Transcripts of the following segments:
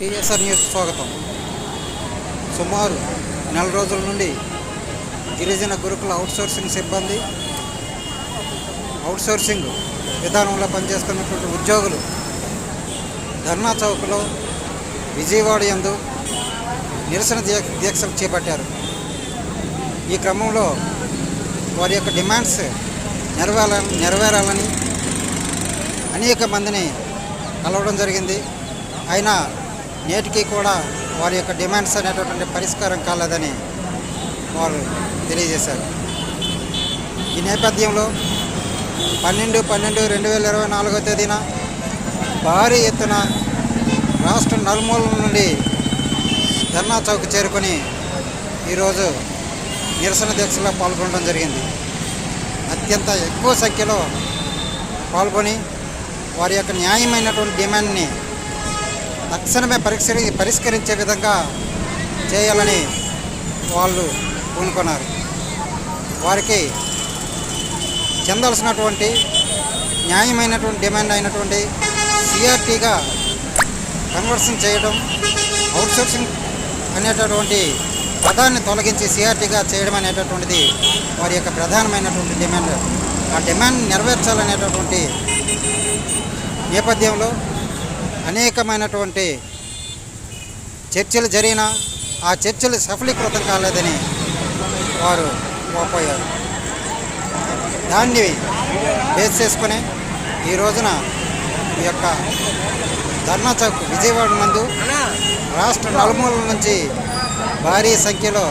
TSR news స్వాగతం. సుమారు నెల రోజుల నుండి గిరిజన గురుకుల అవుట్సోర్సింగ్ సిబ్బంది అవుట్సోర్సింగ్ విధానంలో పనిచేస్తున్నటువంటి ఉద్యోగులు ధర్నా చౌక్లో విజయవాడ యందు నిరసన దీక్ష దీక్షలు చేపట్టారు. ఈ క్రమంలో వారి యొక్క డిమాండ్స్ నెరవేరాలని నెరవేరాలని అనేక మందిని కలవడం జరిగింది. అయినా నేటికి కూడా వారి యొక్క డిమాండ్స్ అనేటటువంటి పరిష్కారం కాలేదని వారు తెలియజేశారు. ఈ నేపథ్యంలో పన్నెండు పన్నెండు రెండు వేల ఇరవై నాలుగో తేదీన భారీ ఎత్తున రాష్ట్ర నలుమూలల నుండి ధర్నా చౌక్ చేరుకొని ఈరోజు నిరసన దీక్షలో పాల్గొనడం జరిగింది. అత్యంత ఎక్కువ సంఖ్యలో పాల్గొని వారి యొక్క న్యాయమైనటువంటి డిమాండ్ని తక్షణమే పరిష్కరి పరిష్కరించే విధంగా చేయాలని వాళ్ళు పూనుకున్నారు వారికి చెందాల్సినటువంటి న్యాయమైనటువంటి డిమాండ్ అయినటువంటి సిఆర్టీగా కన్వర్షన్ చేయడం అవుట్సోర్సింగ్ అనేటటువంటి పదాన్ని తొలగించి సిఆర్టీగా చేయడం అనేటటువంటిది వారి యొక్క ప్రధానమైనటువంటి డిమాండ్. ఆ డిమాండ్ నెరవేర్చాలనేటటువంటి నేపథ్యంలో అనేకమైనటువంటి చర్చలు జరిగినా ఆ చర్చలు సఫలీకృతం కాలేదని వారు పోపోయారు దాన్ని బేస్ చేసుకుని ఈ రోజున ఈ యొక్క ధర్నా చౌక్ విజయవాడ నందు రాష్ట్ర నలుమూలల నుంచి భారీ సంఖ్యలో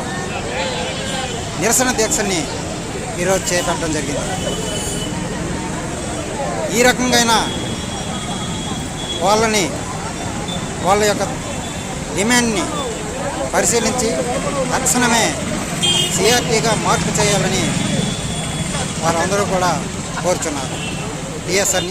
నిరసన దీక్షని ఈరోజు చేపట్టడం జరిగింది. ఈ రకంగా వాళ్ళని వాళ్ళ యొక్క డిమాండ్ని పరిశీలించి తక్షణమే సిఆర్టీగా మార్పు చేయాలని వారందరూ కూడా కోరుచున్నారు. టిఎస్ఆర్